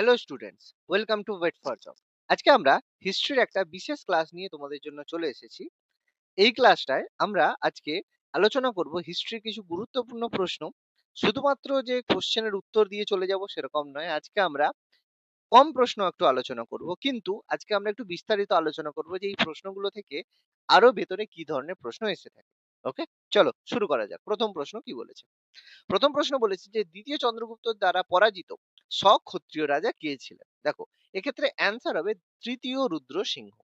Hello students welcome to wait for job আজকে আমরা হিস্ট্রির একটা বিশেষ ক্লাস নিয়ে তোমাদের জন্য চলে এসেছি। এই ক্লাসটায় আমরা আজকে আলোচনা করব হিস্ট্রির কিছু গুরুত্বপূর্ণ প্রশ্ন। শুধুমাত্র যে কোশ্চেনের উত্তর দিয়ে চলে যাব সেরকম নয়, আজকে আমরা কম প্রশ্ন একটু আলোচনা করব। কিন্তু আজকে আমরা একটু বিস্তারিত আলোচনা করব যে এই প্রশ্নগুলো থেকে আরও ভেতরে কি ধরনের প্রশ্ন এসে থাকে। ওকে চলো, শুরু করা যাক। প্রথম প্রশ্ন কি বলেছে? প্রথম প্রশ্ন বলেছে যে, দ্বিতীয় চন্দ্রগুপ্ত দ্বারা পরাজিত সক্ষত্রিয় রাজা কে ছিলেন? দেখো, এক্ষেত্রে অ্যান্সার হবে তৃতীয় রুদ্র সিংহ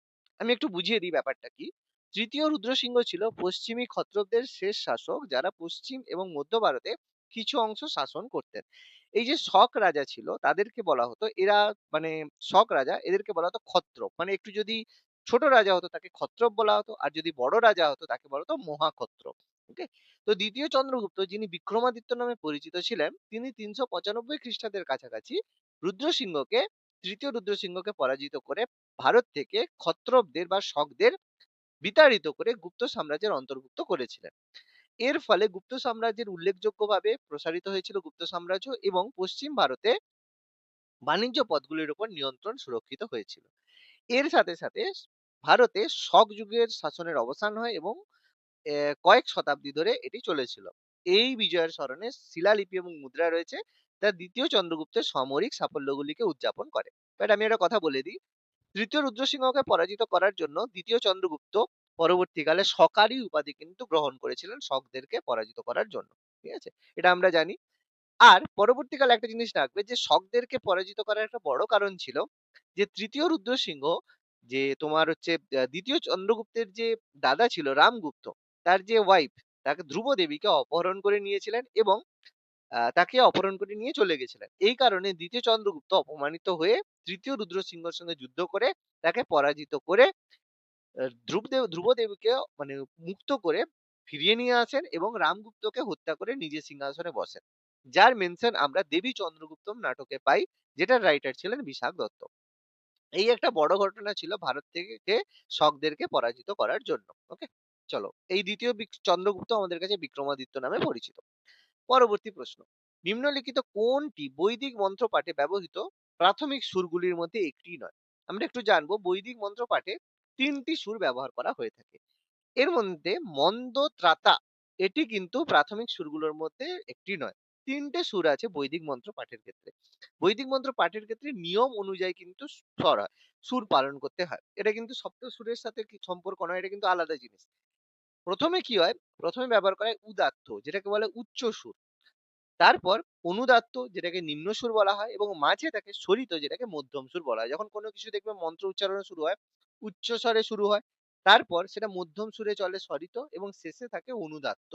আমি একটু বুঝিয়ে দিই ব্যাপারটা কি? তৃতীয় রুদ্র সিংহ ছিল পশ্চিমী খত্রবদের শেষ শাসক যারা পশ্চিম এবং মধ্য ভারতে কিছু অংশ শাসন করতেন। এই যে শক রাজা ছিল, তাদেরকে বলা হতো এরা মানে শক রাজা, এদেরকে বলা হতো খত্র মানে একটু যদি ছোট রাজা হতো তাকে ক্ষত্রপ বলা হতো, আর যদি বড় রাজা হতো তাকে বলা হতো মহাক্ষত্রপ ওকে? তো দ্বিতীয় চন্দ্রগুপ্ত যিনি বিক্রমাদিত্য নামে পরিচিত ছিলেন, তিনি তিনশো পঁচানব্বই খ্রিস্টাব্দের কাছাকাছি রুদ্রসিংহকে, তৃতীয় রুদ্রসিংহকে পরাজিত করে ভারত থেকে ক্ষত্রবদের বা শকদের বিতাড়িত করে গুপ্ত সাম্রাজ্যের অন্তর্ভুক্ত করেছিলেন। এর ফলে গুপ্ত সাম্রাজ্যের উল্লেখযোগ্যভাবে প্রসারিত হয়েছিল গুপ্ত সাম্রাজ্য এবং পশ্চিম ভারতে বাণিজ্য পথগুলির উপর নিয়ন্ত্রণ সুরক্ষিত হয়েছিল। এর সাথে সাথে ভারতে শক যুগের শাসনের অবসান হয় এবং কয়েক শতাব্দী ধরে এটি চলেছিল। এই বিজয়ের স্মরণে শিলালিপি এবং মুদ্রা রয়েছে। যা দ্বিতীয় চন্দ্রগুপ্তের সামরিক সাফল্যগুলিকে উদযাপন করে। বাট আমি একটা কথা বলে দিই। তৃতীয় রুদ্রসিংহকে পরাজিত করার জন্য দ্বিতীয় চন্দ্রগুপ্ত পরবর্তীকালে সকারী উপাধি কিন্তু গ্রহণ করেছিলেন শকদেরকে পরাজিত করার জন্য। ঠিক আছে? এটা আমরা জানি। আর পরবর্তীকালে একটা জিনিস রাখবে যে, শকদেরকে পরাজিত করার একটা বড় কারণ ছিল যে, তৃতীয় রুদ্রসিংহ যে তোমার হচ্ছে দ্বিতীয় চন্দ্রগুপ্তের যে দাদা ছিল রামগুপ্ত, তার যে ওয়াইফ তাকে ধ্রুব দেবীকে অপহরণ করে নিয়েছিলেন এবং তাকে অপহরণ করে নিয়ে চলে গেছিলেন। এই কারণে দ্বিতীয় চন্দ্রগুপ্ত অপমানিত হয়ে তৃতীয় রুদ্রসিংহর সঙ্গে যুদ্ধ করে তাকে পরাজিত করে ধ্রুবদেব, ধ্রুবদেবীকে মানে মুক্ত করে ফিরিয়ে নিয়ে আসেন এবং রামগুপ্তকে হত্যা করে নিজের সিংহাসনে বসেন। যার মেনশন আমরা দেবী চন্দ্রগুপ্তম নাটকে পাই, যেটার রাইটার ছিলেন বিশাখ দত্ত। এই একটা বড় ঘটনা ছিল ভারত থেকে শকদেরকে পরাজিত করার জন্য, ওকে? চলো, এই দ্বিতীয় চন্দ্রগুপ্ত আমাদের কাছে বিক্রমাদিত্য নামে পরিচিত। পরবর্তী প্রশ্ন, নিম্নলিখিত কোনটি বৈদিক মন্ত্র পাঠে ব্যবহৃত? প্রাথমিক সুরগুলির মধ্যে একটি নয়। আমরা একটু জানব, বৈদিক মন্ত্র পাঠে তিনটি সুর ব্যবহার করা হয়ে থাকে। এর মধ্যে মন্দ ত্রাতা এটি কিন্তু প্রাথমিক সুরগুলোর মধ্যে একটি নয়। তিনটে সুর আছে বৈদিক মন্ত্র পাঠের ক্ষেত্রে। বৈদিক মন্ত্র পাঠের ক্ষেত্রে নিয়ম অনুযায়ী কিন্তু স্বর হয় সুর পালন করতে হয়। এটা কিন্তু সপ্ত সুরের সাথে সম্পর্ক নয়, এটা কিন্তু আলাদা জিনিস। প্রথমে কি হয়? প্রথমে ব্যবহার করা হয় উদাত্ত, যেটাকে বলে উচ্চ সুর। তারপর অনুদাত্ত, যেটাকে নিম্ন সুর বলা হয়, এবং মাঝে তাকে স্বরিত, যেটাকে মধ্যম সুর বলা হয়। যখন কোনো কিছু দেখবে মন্ত্র উচ্চারণ শুরু হয়, উচ্চ স্বরে শুরু হয়, তারপর সেটা মধ্যম সুরে চলে স্বরিত, এবং শেষে থাকে অনুদাত্ত।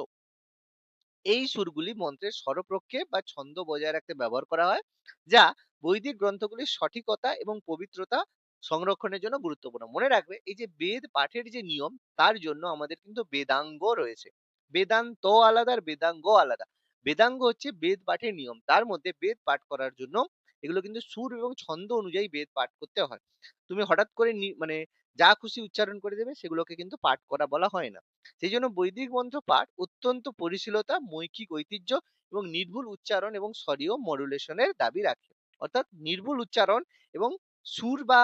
এই সুরগুলি মন্ত্রের স্বরপ্রক্ষেপ বা ছন্দ বজায় রাখতে ব্যবহার করা হয়, যা বৈদিক গ্রন্থগুলির সঠিকতা এবং পবিত্রতা সংরক্ষণের জন্য গুরুত্বপূর্ণ। মনে রাখবে, এই যে বেদ পাঠের যে নিয়ম, তার জন্য আমাদের কিন্তু বেদাঙ্গ রয়েছে। বেদান্ত আলাদা আর বেদাঙ্গ আলাদা। বেদাঙ্গ হচ্ছে বেদ পাঠের নিয়ম। তার মধ্যে বেদ পাঠ করার জন্য এগুলো কিন্তু সুর এবং ছন্দ অনুযায়ী বেদ পাঠ করতে হয়। তুমি হঠাৎ করে মানে যা খুশি উচ্চারণ করে দেবে সেগুলোকে কিন্তু পাঠ করা বলা হয় না। সেই জন্য বৈদিক মন্ত্র পাঠ অত্যন্ত পরিশীলতা মৌখিক ঐতিহ্য এবং নির্ভুল উচ্চারণ এবং স্বরীয় মডুলেশনের দাবি রাখে। অর্থাৎ নির্ভুল উচ্চারণ এবং সুর বা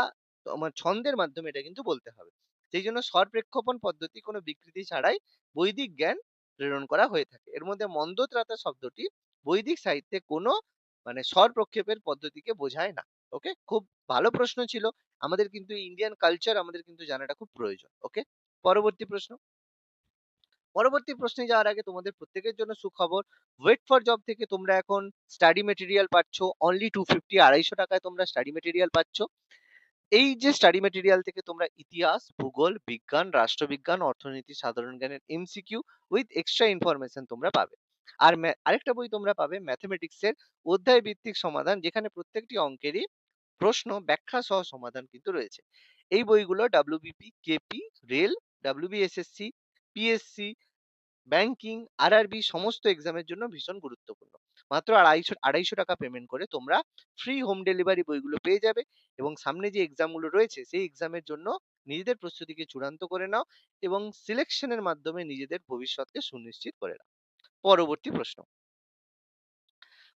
ছন্দের মাধ্যমে এটা কিন্তু বলতে হবে। সেই জন্য স্বর প্রেক্ষপণ পদ্ধতি কোনো বিকৃতি ছাড়াই বৈদিক জ্ঞান প্রেরণ করা হয়ে থাকে। এর মধ্যে মন্দত্রাতা শব্দটি বৈদিক সাহিত্যে কোনো মানে স্বর প্রক্ষেপের পদ্ধতিকে বোঝায় না। ওকে? খুব ভালো প্রশ্ন ছিল। আমাদের কিন্তু ইন্ডিয়ান কালচার আমাদের কিন্তু জানাটা খুব প্রয়োজন ওকে পরবর্তী প্রশ্ন। পরবর্তী প্রশ্নে যাওয়ার আগে তোমাদের প্রত্যেকের জন্য সুখবর ওয়েট ফর জব থেকে তোমরা এখন স্টাডি মেটেরিয়াল পাচ্ছ অনলি টু ফিফটি আড়াইশো টাকায় তোমরা স্টাডি মেটেরিয়াল পাচ্ছ। এই যে স্টাডি মেটেরিয়াল থেকে তোমরা ইতিহাস, ভূগোল, বিজ্ঞান, রাষ্ট্রবিজ্ঞান, অর্থনীতি, সাধারণ জ্ঞানের এমসিকিউ উইথ এক্সট্রা ইনফরমেশন তোমরা পাবে। আর আরেকটা বই তোমরা পাবে ম্যাথমেটিক্স এর অধ্যায় ভিত্তিক সমাধান, যেখানে প্রত্যেকটি অঙ্কেরই প্রশ্ন, ব্যাখ্যা সহ সমাধান কিন্তু রয়েছে। এই বইগুলো WBP KP rail WBSSC PSC banking RRB সমস্ত এক্সামের জন্য ভীষণ গুরুত্বপূর্ণ। মাত্র আড়াইশো আড়াইশো টাকা পেমেন্ট করে তোমরা ফ্রি হোম ডেলিভারি বইগুলো পেয়ে যাবে এবং সামনে যে এক্সামগুলো রয়েছে সেই এক্সামের জন্য নিজেদের প্রস্তুতিকে চূড়ান্ত করে নাও এবং সিলেকশনের মাধ্যমে নিজেদের ভবিষ্যৎকে সুনিশ্চিত করে নাও। পরবর্তী প্রশ্ন।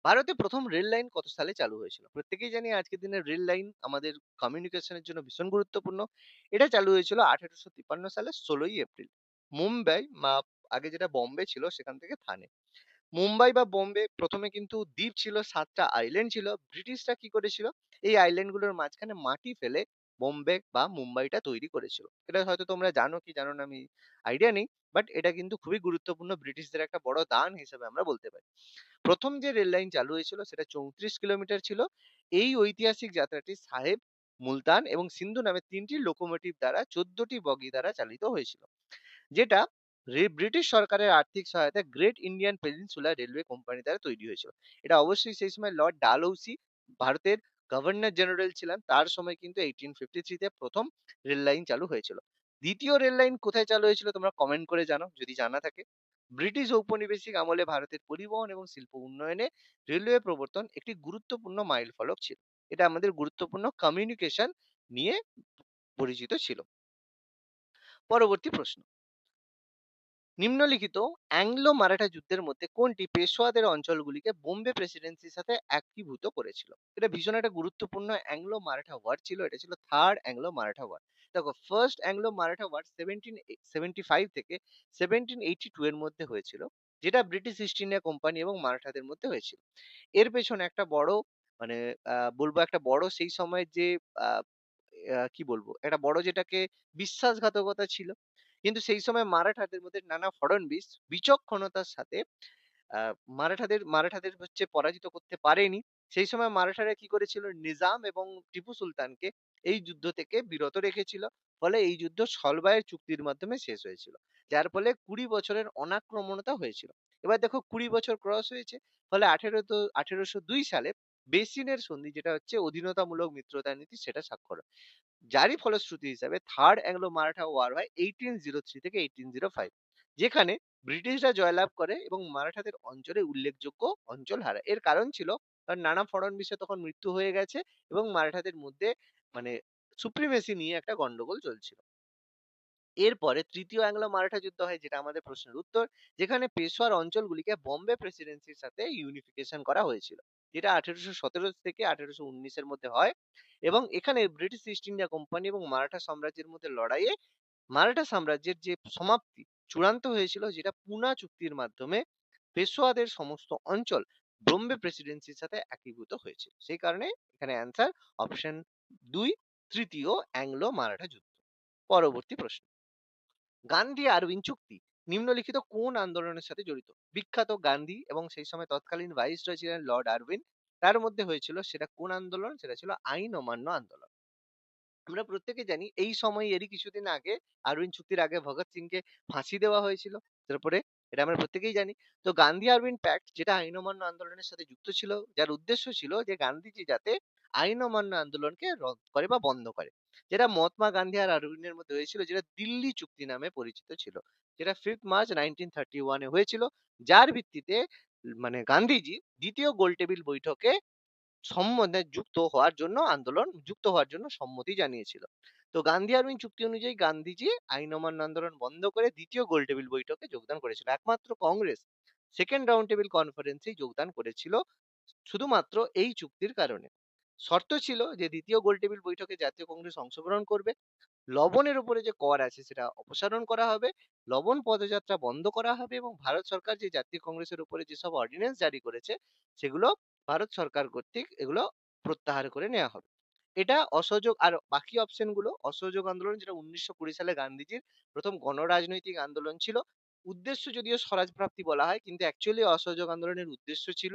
ভারতে প্রথম রেল লাইন কত সালে চালু হয়েছিল? প্রত্যেকেই জানি আজকের দিনে রেল লাইন আমাদের কমিউনিকেশনের জন্য ভীষণ গুরুত্বপূর্ণ। এটা চালু হয়েছিল ১৮৫৩ সালের ১৬ই এপ্রিল। মুম্বাই মা আগে যেটা বম্বে ছিল সেখান থেকে থানে। মুম্বাই বা বোম্বে প্রথমে কিন্তু দ্বীপ ছিল, সাতটা আইল্যান্ড ছিল। ব্রিটিশরা কি করেছিল? এই আইল্যান্ডগুলোর মাঝখানে মাটি ফেলে বোম্বে বা মুম্বাইটা তৈরি করেছিল। এটা হয়তো তোমরা জানো কি জানো না আমি আইডিয়া নেই। বাট এটা কিন্তু খুবই গুরুত্বপূর্ণ ব্রিটিশদের একটা বড় দান হিসেবে আমরা বলতে পারি। প্রথম যে রেল লাইন চালু হয়েছিল সেটা ৩৪ কিলোমিটার ছিল। এই ঐতিহাসিক যাত্রাটি সাহেব, মুলতান এবং সিন্ধু নামে ৩ টি লোকোমোটিভ দ্বারা চোদ্দটি বগি দ্বারা চালিত হয়েছিল। যেটা ব্রিটিশ সরকারের আর্থিক সহায়তায় great Indian peninsula railway company দ্বারা তৈরি হয়েছিল। এটা অবশ্যই সেই সময় লর্ড ডালহৌসি ভারতের গভর্নর জেনারেল ছিলেন। তার সময় কিন্তু 1853 তে ১ম রেল লাইন চালু হয়েছিল। দ্বিতীয় রেল লাইন কোথায় চালু হয়েছিল তোমরা কমেন্ট করে জানো, যদি জানা থাকে। ব্রিটিশ ঔপনিবেশিক আমলে ভারতের পরিবহন এবং শিল্প উন্নয়নে রেলওয়ে প্রবর্তন একটি গুরুত্বপূর্ণ মাইল ফলক ছিল। এটা আমাদের গুরুত্বপূর্ণ কমিউনিকেশন নিয়ে পরিচিত ছিল। পরবর্তী প্রশ্ন। নিম্নলিখিত অ্যাংলো মারাঠা যুদ্ধের মধ্যে কোনটি পেশোয়াদের অঞ্চলগুলিকে বোম্বে প্রেসিডেন্সির সাথে একীভূত করেছিল? এটা ভীষণ একটা গুরুত্বপূর্ণ অ্যাংলো মারাঠা ওয়ার ছিল। এটা ছিল থার্ড অ্যাংলো মারাঠা ওয়ার। দেখো ফার্স্ট অ্যাংলো মারাঠা ওয়ার 1775 থেকে 1782 এর মধ্যে হয়েছিল। যেটা ব্রিটিশ ইস্ট ইন্ডিয়া কোম্পানি এবং মারাঠাদের মধ্যে হয়েছিল। এর পেছনে একটা বড় মানে বলব একটা বড় সেই সময়ের যে কি বলব? একটা বড় যেটাকে বিশ্বাসঘাতকতা ছিল। কিন্তু সেই সময় মারাঠাদের মধ্যে নানা ফড়নবিস বিচক্ষণতার সাথে মারাঠাদের মারাঠাদের হচ্ছে পরাজিত করতে পারেনি। সেই সময় মারাঠারা কি করেছিল? নিজাম এবং টিপু সুলতানকে এই যুদ্ধ থেকে বিরত রেখেছিল। ফলে এই যুদ্ধ সলবায়ের চুক্তির মাধ্যমে শেষ হয়েছিল। যার ফলে ২০ বছরের অনাক্রমণতা হয়েছিল। এবার দেখো ২০ বছর ক্রস হয়েছে। ফলে ১৮ তো ১৮০২ সালে বেসিনের সন্ধি যেটা হচ্ছে অধীনতামূলক মিত্রতা নীতি, সেটা স্বাক্ষর। যারই ফলশ্রুতি হিসাবে থার্ড অ্যাংলো মারাঠা ওয়ার হয় 1803 থেকে 1805 যেখানে ব্রিটিশরা জয়লাভ করে এবং মারাঠাদের অঞ্চলে উল্লেখযোগ্য অঞ্চল হারায়। এর কারণ ছিল কারণ নানা ফড়নবিসের তখন মৃত্যু হয়ে গেছে এবং মারাঠাদের মধ্যে মানে সুপ্রিমেসি নিয়ে একটা গন্ডগোল চলছিল। এরপরে তৃতীয় অ্যাংলো মারাঠা যুদ্ধ হয়, যেটা আমাদের প্রশ্নের উত্তর। যেখানে পেশোয়ার অঞ্চলগুলিকে বম্বে প্রেসিডেন্সির সাথে ইউনিফিকেশন করা হয়েছিল। যেটা ১৮১৭ থেকে ১৮১৯ এর মধ্যে হয় এবং এখানে ব্রিটিশ ইস্ট ইন্ডিয়া কোম্পানি এবং মারাঠা সাম্রাজ্যের মধ্যে লড়াইয়ে মারাঠা সাম্রাজ্যের যে সমাপ্তি চূড়ান্ত হয়েছিল যেটা পুনা চুক্তির মাধ্যমে পেশোয়াদের সমস্ত অঞ্চল বোম্বে প্রেসিডেন্সির সাথে একীভূত হয়েছিল। সেই কারণে এখানে অ্যান্সার অপশন দুই, তৃতীয় অ্যাংলো মারাঠা যুদ্ধ। পরবর্তী প্রশ্ন। গান্ধী আরউইন চুক্তি নিম্নলিখিত কোন আন্দোলনের সাথে জড়িত? বিখ্যাত গান্ধী এবং সেই সময় তৎকালীন ভাইসরয় ছিলেন লর্ড আরউইন। তার মধ্যে হয়েছিল সেটা কোন আন্দোলন? সেটা ছিল আইন অমান্য আন্দোলন। আমরা প্রত্যেকে জানি এই সময় এরই কিছুদিন আগে আরউইন চুক্তির আগে ভগৎ সিংকে ফাঁসি দেওয়া হয়েছিল। তারপরে এটা আমরা প্রত্যেকেই জানি। তো গান্ধী আরউইন প্যাক্ট যেটা আইন অমান্য আন্দোলনের সাথে যুক্ত ছিল, যার উদ্দেশ্য ছিল যে গান্ধীজি যাতে আইন অমান্য আন্দোলনকে রদ করে বা বন্ধ করে। যেটা মহাত্মা গান্ধী আর আরউইনের মধ্যে হয়েছিল, যেটা দিল্লি চুক্তি নামে পরিচিত ছিল। যেটা 5th মার্চ 1931 এ হয়েছিল। যার ভিত্তিতে মানে গান্ধীজি ২য় গোলটেবিল বৈঠকে সম্বন্ধে যুক্ত হওয়ার জন্য আন্দোলন, যুক্ত হওয়ার জন্য সম্মতি জানিয়েছিল। তো গান্ধী আরউইন চুক্তি অনুযায়ী গান্ধীজি আইন অমান্য আন্দোলন বন্ধ করে ২য় গোলটেবিল বৈঠকে যোগদান করেছিল। একমাত্র কংগ্রেস সেকেন্ড রাউন্ড টেবিল কনফারেন্সেই যোগদান করেছিল, শুধুমাত্র এই চুক্তির কারণে। শর্ত ছিল যে ২য় গোলটেবিল বৈঠকে জাতীয় কংগ্রেস অংশগ্রহণ করবে। লবণের উপরে যে কর আছে সেটা অপসারণ করা হবে। লবণ পদযাত্রা বন্ধ করা হবে এবং ভারত সরকার যে জাতীয় কংগ্রেসের উপরে যেসব অর্ডিন্যান্স জারি করেছে সেগুলো ভারত সরকার কর্তৃক এগুলো প্রত্যাহার করে নেওয়া হবে। এটা অসহযোগ আর বাকি অপশনগুলো অসহযোগ আন্দোলন যেটা ১৯২০ সালে গান্ধীজির প্রথম গণরাজনৈতিক আন্দোলন ছিল। উদ্দেশ্য যদিও স্বরাজ প্রাপ্তি বলা হয় কিন্তু অ্যাকচুয়ালি অসহযোগ আন্দোলনের উদ্দেশ্য ছিল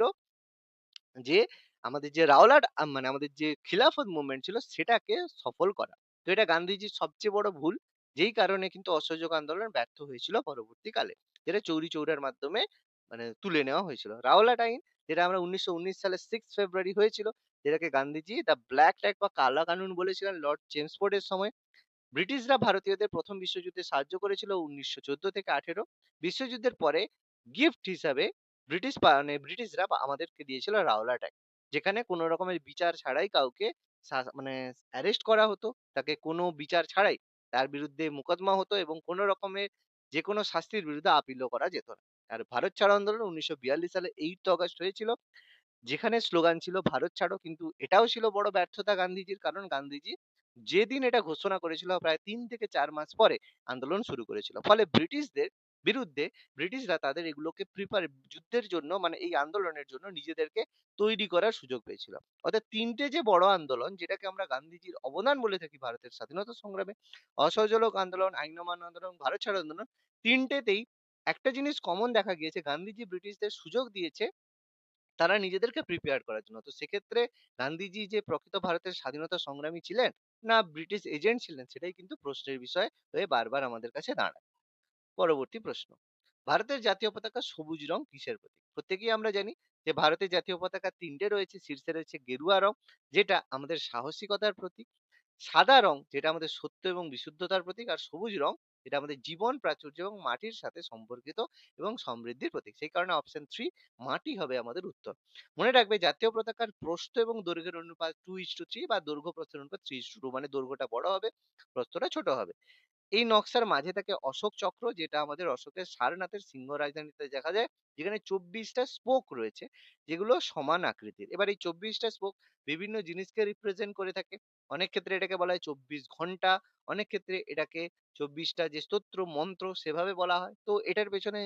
যে আমাদের যে রাওলাট মানে আমাদের যে খিলাফত মুভমেন্ট ছিল, সেটাকে সফল করা। তো এটা গান্ধীজির সবচেয়ে বড় ভুল। যেই কারণে কিন্তু অসহযোগ আন্দোলন ব্যর্থ হয়েছিল পরবর্তীকালে। যেটা চৌরি চৌরার মাধ্যমে মানে তুলে নেওয়া হয়েছিল। রাওলাট আইন, যেটা আমরা ১৯১৯ সালের 6 ফেব্রুয়ারি হয়েছিল। যেটাকে গান্ধীজি দ্য ব্ল্যাক ট্যাক বা কালা কানুন বলেছিলেন লর্ড চেমসফোর্ডের সময়। ব্রিটিশরা ভারতীয়দের প্রথম বিশ্বযুদ্ধে সাহায্য করেছিল ১৯১৪ থেকে ১৮ বিশ্বযুদ্ধের পরে গিফট হিসাবে ব্রিটিশ মানে ব্রিটিশরা আমাদেরকে দিয়েছিল রাওলাট অ্যাক্ট। যেখানে কোন রকমের বিচার ছাড়াই কাউকে মানে অ্যারেস্ট করা হতো। তাকে কোনো বিচার ছাড়াই তার বিরুদ্ধে মোকদ্দমা হতো এবং কোন রকমের যে যেকোনো শাস্তির বিরুদ্ধে আপিলও করা যেত না। আর ভারত ছাড়ো আন্দোলন ১৯৪২ সালে 8th অগাস্ট হয়েছিল। যেখানে স্লোগান ছিল, ভারত ছাড়ো কিন্তু এটাও ছিল বড় ব্যর্থতা গান্ধীজির, কারণ গান্ধীজি যেদিন এটা ঘোষণা করেছিল, প্রায় তিন থেকে চার মাস পরে আন্দোলন শুরু করেছিল ফলে ব্রিটিশদের বিরুদ্ধে ব্রিটিশরা তাদের এগুলোকে প্রিপার যুদ্ধের জন্য মানে এই আন্দোলনের জন্য নিজেদেরকে তৈরি করার সুযোগ পেয়েছিল। অর্থাৎ তিনটে যে বড় আন্দোলন যেটাকে আমরা গান্ধীজির অবদান বলে থাকি ভারতের স্বাধীনতা সংগ্রামে, অসহযোগ আন্দোলন আইন অমান্য আন্দোলন, ভারত ছাড়ো আন্দোলন, তিনটেতেই একটা জিনিস কমন দেখা গিয়েছে, গান্ধীজি ব্রিটিশদের সুযোগ দিয়েছে তারা নিজেদেরকে প্রিপেয়ার করার জন্য। তো সেক্ষেত্রে গান্ধীজি যে প্রকৃত ভারতের স্বাধীনতা সংগ্রামী ছিলেন, না ব্রিটিশ এজেন্ট ছিলেন, সেটাই কিন্তু প্রশ্নের বিষয় হয়ে বারবার আমাদের কাছে দাঁড়ায়। পরবর্তী প্রশ্ন। ভারতের জাতীয় পতাকা সবুজ রং কিসের প্রতীক? প্রত্যেকেই আমরা জানি যে, ভারতের জাতীয় পতাকা তিনটে রয়েছে, শীর্ষে রয়েছে গেরুয়া রং, যেটা আমাদের সাহসিকতার প্রতীক, সাদা রং, যেটা আমাদের সত্য এবং বিশুদ্ধতার প্রতীক, আর সবুজ রং, যেটা আমাদের জীবন, প্রাচুর্য এবং মাটির সাথে সম্পর্কিত এবং সমৃদ্ধির প্রতীক। সেই কারণে অপশন থ্রি মাটি হবে আমাদের উত্তর। মনে রাখবে, জাতীয় পতাকার প্রস্থ এবং দৈর্ঘ্যের অনুপাত টু ইস টু থ্রি বা দৈর্ঘ্য প্রস্থের অনুপাত থ্রি ইস টু মানে দৈর্ঘ্যটা বড় হবে, প্রস্থটা ছোট হবে। এই নকশার মাঝে থাকে অশোক চক্র, যেটা আমাদের অশোকের সারনাথের সিংহ রাজধানীতে দেখা যায়, যেখানে চব্বিশটা স্পোক রয়েছে, যেগুলো সমান আকৃতির। এবার এই চব্বিশটা স্পোক বিভিন্ন জিনিসকে রিপ্রেজেন্ট করে থাকে। অনেক ক্ষেত্রে এটাকে বলা হয় চব্বিশ ঘণ্টা, অনেক ক্ষেত্রে এটাকে চব্বিশটা যে স্তোত্র, মন্ত্র সেভাবে বলা হয়। তো এটার পেছনে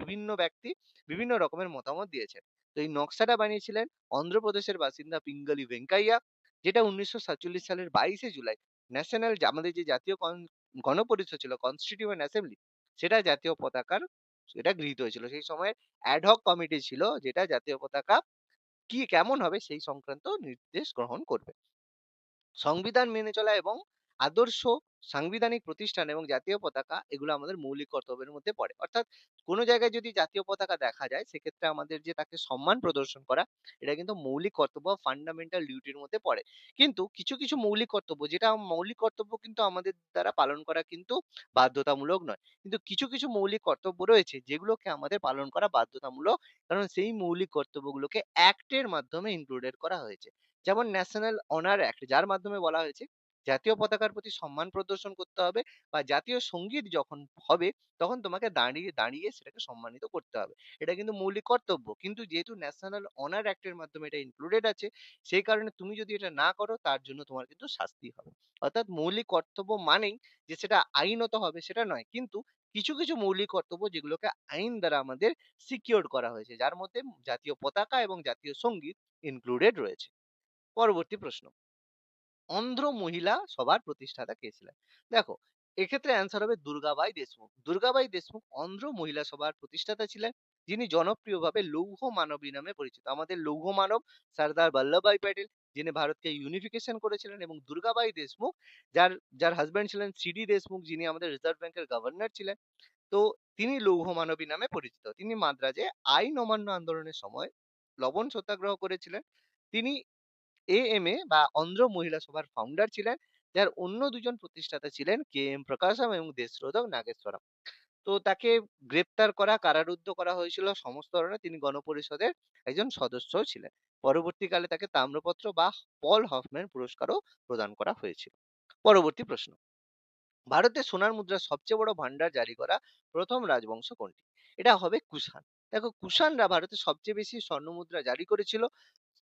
বিভিন্ন ব্যক্তি বিভিন্ন রকমের মতামত দিয়েছেন। তো এই নকশাটা বানিয়েছিলেন অন্ধ্রপ্রদেশের বাসিন্দা পিঙ্গলি ভেঙ্কাইয়া, যেটা উনিশশো সাতচল্লিশ সালের বাইশে জুলাই ন্যাশনাল, আমাদের যে জাতীয় গণপরিষদ ছিল কনস্টিটিউয়েন্ট অ্যাসেম্বলি সেটা জাতীয় পতাকার, সেটা গৃহীত হয়েছিল। সেই সময় অ্যাডহক কমিটি ছিল, যেটা জাতীয় পতাকা কি কেমন হবে সেই সংক্রান্ত নির্দেশ গ্রহণ করবে। সংবিধান মেনে চলা এবং আদর্শ সাংবিধানিক প্রতিষ্ঠান এবং জাতীয় পতাকা এগুলো আমাদের মৌলিক কর্তব্যের মধ্যে পড়ে। অর্থাৎ কোনো জায়গায় যদি জাতীয় পতাকা দেখা যায়, সেক্ষেত্রে আমাদের যে তাকে সম্মান প্রদর্শন করা, এটা কিন্তু মৌলিক কর্তব্য ফান্ডামেন্টাল ডিউটির মধ্যে পড়ে। কিন্তু কিছু কিছু মৌলিক কর্তব্য, যেটা মৌলিক কর্তব্য কিন্তু আমাদের দ্বারা পালন করা কিন্তু বাধ্যতামূলক নয়। কিন্তু কিছু কিছু মৌলিক কর্তব্য রয়েছে, যেগুলোকে আমাদের পালন করা বাধ্যতামূলক, কারণ সেই মৌলিক কর্তব্যগুলোকে অ্যাক্টের মাধ্যমে ইনক্লুডেড করা হয়েছে। যেমন ন্যাশনাল অনার অ্যাক্ট যার মাধ্যমে বলা হয়েছে জাতীয় পতাকার প্রতি সম্মান প্রদর্শন করতে হবে বা জাতীয় সংগীত যখন হবে, তখন তোমাকে দাঁড়িয়ে দাঁড়িয়ে সেটাকে সম্মানিত করতে হবে। এটা কিন্তু মৌলিক কর্তব্য। কিন্তু যেহেতু ন্যাশনাল অনার অ্যাক্টের মাধ্যমে এটা ইনক্লুডেড আছে, সেই কারণে তুমি যদি এটা না করো, তার জন্য তোমার কিন্তু শাস্তি হবে। অর্থাৎ মৌলিক কর্তব্য মানেই যে সেটা আইনত হবে সেটা নয়। কিন্তু কিছু কিছু মৌলিক কর্তব্য যেগুলোকে আইন দ্বারা আমাদের সিকিউর করা হয়েছে, যার মধ্যে জাতীয় পতাকা এবং জাতীয় সংগীত ইনক্লুডেড রয়েছে। পরবর্তী প্রশ্ন। অন্ধ্র মহিলা সভার প্রতিষ্ঠাতা কে ছিলেন? দেখো, এক্ষেত্রে অ্যান্সার হবে দুর্গাবাই দেশমুখ। দুর্গাবাই দেশমুখ অন্ধ্র মহিলা সভার প্রতিষ্ঠাতা ছিলেন, যিনি জনপ্রিয়ভাবে লৌহ মানবী নামে পরিচিত। আমাদের লৌহ মানব সর্দার বল্লভভাই প্যাটেল, যিনি ভারতকে ইউনিফিকেশন করেছিলেন এবং দুর্গাবাই দেশমুখ, যার যার হাজবেন্ড ছিলেন সিডি দেশমুখ, যিনি আমাদের রিজার্ভ ব্যাংকের গভর্নর ছিলেন। তো তিনি লৌহ মানবী নামে পরিচিত। তিনি মাদ্রাজে আইন অমান্য আন্দোলনের সময় লবণ সত্যাগ্রহ করেছিলেন। তিনি এএমএ বা অন্ধ্র মহিলা সভার ফাউন্ডার ছিলেন, যার অন্য দুজন প্রতিষ্ঠাতা ছিলেন কে এম প্রকাশম এবং দেশরোধক নাগেশ্বরম। তো তাকে গ্রেপ্তার করা, কারারুদ্ধ করা হয়েছিল, সমস্ত ধরনের তিনি গণপরিষদের একজন সদস্য ছিলেন। পরবর্তীকালে তাকে তাম্রপত্র বা পল হফম্যান পুরস্কারও প্রদান করা হয়েছিল। পরবর্তী প্রশ্ন। ভারতে সোনার মুদ্রার সবচেয়ে বড় ভান্ডার জারি করা প্রথম রাজবংশ কোনটি? এটা হবে কুষাণ। দেখো, কুষাণরা ভারতে সবচেয়ে বেশি স্বর্ণ মুদ্রা জারি করেছিল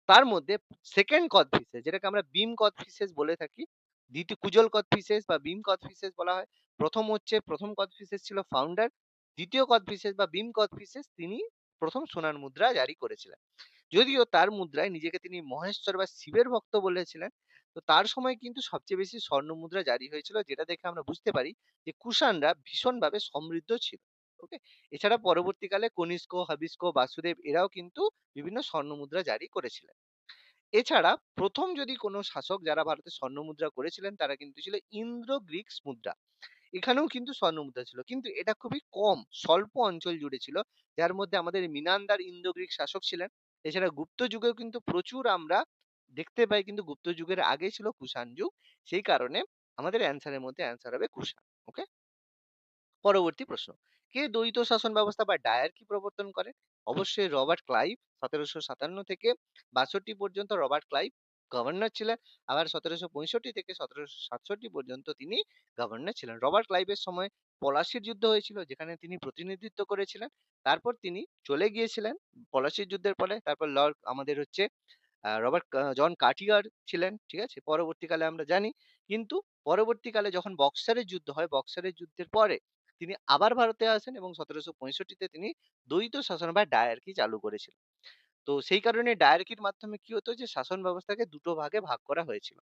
তার মধ্যে সেকেন্ড কদফিসেস যেটাকে আমরা বিম কদফিসেস বলে থাকি, দ্বিতীয় কুজল কদফিসেস বা বিম কদফিসেস বলা হয়, প্রথম হচ্ছে, প্রথম কদফিসেস ছিল ফাউন্ডার দ্বিতীয় কদফিসেস বা বিম কদফিসেস তিনি প্রথম সোনার মুদ্রা জারি করেছিলেন। যদিও তার মুদ্রায় নিজেকে তিনি মহেশ্বর বা শিবের ভক্ত বলেছিলেন, তো তার সময় কিন্তু সবচেয়ে বেশি স্বর্ণ মুদ্রা জারি হয়েছিল, যেটা দেখে আমরা বুঝতে পারি যে কুষাণরা ভীষণভাবে সমৃদ্ধ ছিল। ওকে? এছাড়া পরবর্তীকালে কনিষ্ক হাবিস্ক বাসুদেব এরাও কিন্তু বিভিন্ন স্বর্ণ মুদ্রা জারি করেছিলেন। এছাড়া প্রথম যদি কোনো শাসক যারা ভারতে স্বর্ণ মুদ্রা করেছিলেন, তারা কিন্তু ছিল ইন্দ্র গ্রিক্স মুদ্রা। এখানেও কিন্তু স্বর্ণ মুদ্রা ছিল। কিন্তু এটা খুবই কম, স্বল্প অঞ্চল জুড়ে ছিল। যার মধ্যে আমাদের মিনান্দার ইন্দ্র গ্রিক শাসক ছিলেন। এছাড়া গুপ্ত যুগেও কিন্তু প্রচুর আমরা দেখতে পাই কিন্তু গুপ্ত যুগের আগে ছিল কুষাণ যুগ। সেই কারণে আমাদের অ্যান্সারের মধ্যে অ্যান্সার হবে কুষাণ, ওকে? পরবর্তী প্রশ্ন। কে দ্বৈত শাসন ব্যবস্থা বা ডায়ারকি প্রবর্তন করেন অবশ্যই রবার্ট ক্লাইভ সতেরোশো সাতান্ন থেকে বাষট্টি পর্যন্ত রবার্ট ক্লাইভ গভর্নর ছিলেন আবার সতেরোশো পঁয়ষট্টি থেকে সতেরোশো সাতষট্টি পর্যন্ত তিনি গভর্নর ছিলেন রবার্ট ক্লাইভের সময় পলাশির যুদ্ধ হয়েছিল যেখানে তিনি প্রতিনিধিত্ব করেছিলেন। তারপর তিনি চলে গিয়েছিলেন পলাশির যুদ্ধের পরে তারপর লর্ড আমাদের হচ্ছে রবার্ট জন কার্টিয়ার ছিলেন। ঠিক আছে? পরবর্তীকালে আমরা জানি। কিন্তু পরবর্তীকালে যখন বক্সারের যুদ্ধ হয়, বক্সারের যুদ্ধের পরে তিনি আবার ভারতে আসেন এবং ১৭৬৫ তে তিনি দ্বৈত শাসন বা ডায়ার্কি চালু করেছিলেন। তো সেই কারণে ডায়ার্কির মাধ্যমে কি হতো যে শাসন ব্যবস্থাকে দুটো ভাগে ভাগ করা হয়েছিল।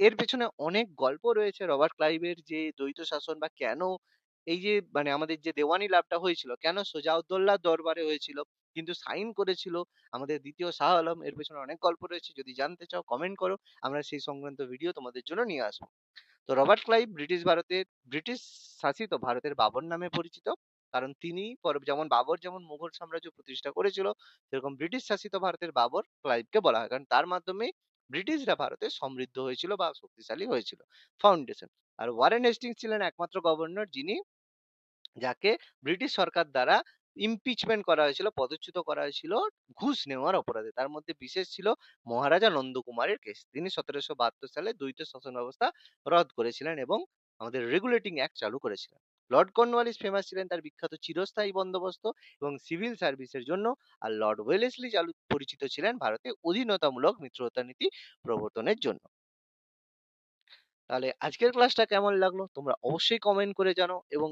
এর পেছনে অনেক গল্প রয়েছে রবার্ট ক্লাইভের যে দ্বৈত শাসন বা কেন এই যে মানে আমাদের যে দেওয়ানি লাভটা হয়েছিল, কেন সোজাউদ্দৌলার দরবারে হয়েছিল, কিন্তু সাইন করেছিল আমাদের দ্বিতীয় শাহ আলম। এর পেছনে অনেক গল্প রয়েছে। যদি জানতে চাও কমেন্ট করো। আমরা সেই সংক্রান্ত ভিডিও তোমাদের জন্য নিয়ে আসব। তো রবার্ট ক্লাইভ ব্রিটিশ ভারতের ব্রিটিশ শাসিত ভারতের বাবর নামে পরিচিত। কারণ তিনি যেমন বাবর যেমন মুঘল সাম্রাজ্য প্রতিষ্ঠা করেছিল, সেরকম ব্রিটিশ শাসিত ভারতের বাবর ক্লাইভকে বলা হয়। কারণ তার মাধ্যমে ব্রিটিশরা ভারতে সমৃদ্ধ হয়েছিল বা শক্তিশালী হয়েছিল। ফাউন্ডেশন। আর ওয়ারেন হেস্টিংস ছিলেন একমাত্র গভর্নর যিনি যাকে ব্রিটিশ সরকার দ্বারা ইমপিচমেন্ট করা হয়েছিল, পদচ্যুত করা হয়েছিল ঘুষ নেওয়ার অপরাধে। তার মধ্যে বিশেষ ছিল মহারাজা নন্দকুমারের কেস। তিনি ১৭৭২ সালে দ্বৈত শাসন ব্যবস্থা রদ করেছিলেন এবং আমাদের রেগুলেটিং অ্যাক্ট চালু করেছিলেন। লর্ড কর্নওয়ালিস ফেমাস ছিলেন তার বিখ্যাত চিরস্থায়ী বন্দোবস্ত এবং সিভিল সার্ভিসের জন্য। আর লর্ড ওয়েলেসলি চালু পরিচিত ছিলেন ভারতে অধীনতামূলক মিত্রতা নীতি প্রবর্তনের জন্য। তাহলে আজকের ক্লাসটা কেমন লাগল? তোমরা অবশ্যই কমেন্ট করে জানাও এবং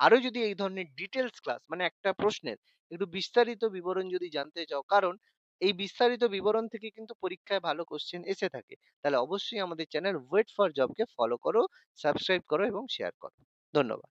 আরও যদি এই ধরনের ডিটেলস ক্লাস মানে একটা প্রশ্নের একটু বিস্তারিত বিবরণ যদি জানতে চাও, কারণ এই বিস্তারিত বিবরণ থেকে কিন্তু পরীক্ষায় ভালো কোশ্চেন এসে থাকে। তাহলে অবশ্যই আমাদের চ্যানেল ওয়েট ফর জবকে ফলো করো, সাবস্ক্রাইব করো এবং শেয়ার করো। ধন্যবাদ।